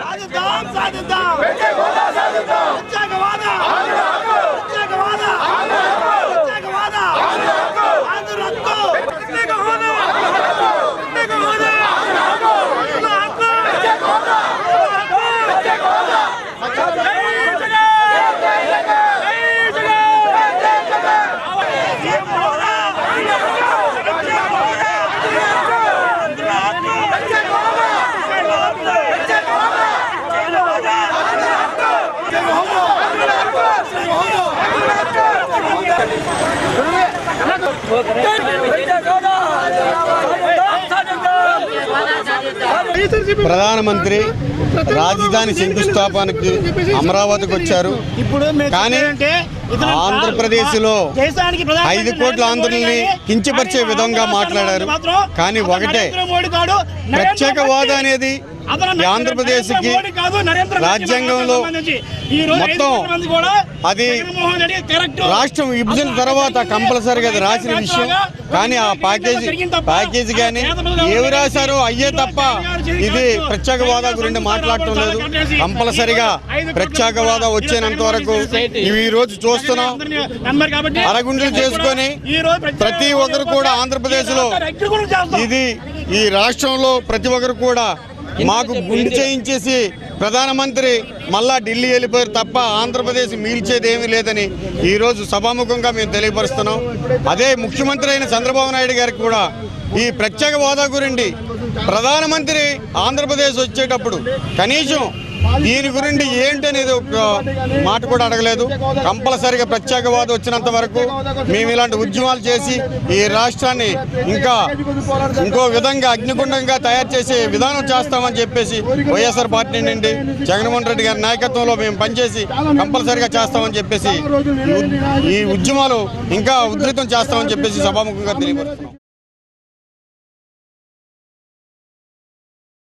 సాధిద్దాం సాధిద్దాం ప్రత్యేకవాద ప్రత్యేకవాద ప్రత్యేకవాద ఆంధ్ర హక్కు ప్రత్యేక హోదా ప్రత్యేక హోదా ఆంధ్ర హక్కు ప్రత్యేక హోదా ప్రత్యేక హోదా జై జగన్ జై జగన్ జై జగన్ ప్రత్యేక హోదా ప్రత్యేక హోదా ఆంధ్ర హక్కు ప్రత్యేక హోదా ప్రత్యేక హోదా ప్రధానమంత్రి రాజధాని శంకుస్థాపనకి అమరావతికి వచ్చారు. కానీ ఆంధ్రప్రదేశ్లో ఐదు కోట్ల ఆంధ్రుల్ని కించపరిచే విధంగా మాట్లాడారు. కానీ ఒకటే ప్రత్యేక హోదా అనేది ఈ ఆంధ్రప్రదేశ్కి రాజ్యాంగంలో మొత్తం అది రాష్ట్రం విభజన తర్వాత కంపల్సరీగా అది రాసిన విషయం. కానీ ఆ ప్యాకేజీ ప్యాకేజీ కానీ ఏవి రాశారో అయ్యే తప్ప ఇది ప్రత్యేక హోదా గురించి మాట్లాడటం లేదు. కంపల్సరిగా ప్రత్యేక హోదా వచ్చేంత వరకు ఇవి ఈ రోజు చూస్తున్నాం. అరగుండలు చేసుకొని ప్రతి ఒక్కరు కూడా ఆంధ్రప్రదేశ్లో ఇది ఈ రాష్ట్రంలో ప్రతి ఒక్కరు కూడా మాకు గుండు చేయించేసి ప్రధానమంత్రి మళ్ళా ఢిల్లీ వెళ్ళిపోయారు తప్ప ఆంధ్రప్రదేశ్ మీల్చేది ఏమీ లేదని ఈరోజు సభాముఖంగా మేము తెలియపరుస్తున్నాం. అదే ముఖ్యమంత్రి అయిన చంద్రబాబు నాయుడు గారికి కూడా ఈ ప్రత్యేక హోదా గురించి ప్రధానమంత్రి ఆంధ్రప్రదేశ్ వచ్చేటప్పుడు కనీసం దీని గురించి ఏంటనేది ఒక మాట కూడా అడగలేదు. కంపల్సరిగా ప్రత్యేకవాదం వచ్చినంత వరకు మేము ఇలాంటి ఉద్యమాలు చేసి ఈ రాష్ట్రాన్ని ఇంకా ఇంకో విధంగా అగ్నిగుండంగా తయారు చేసే విధానం చేస్తామని చెప్పేసి వైఎస్ఆర్ పార్టీ నుండి జగన్మోహన్ రెడ్డి గారి నాయకత్వంలో మేము పనిచేసి కంపల్సరిగా చేస్తామని చెప్పేసి ఈ ఉద్యమాలు ఇంకా ఉధృతం చేస్తామని చెప్పేసి సభాముఖంగా తెలియపరుస్తున్నాం.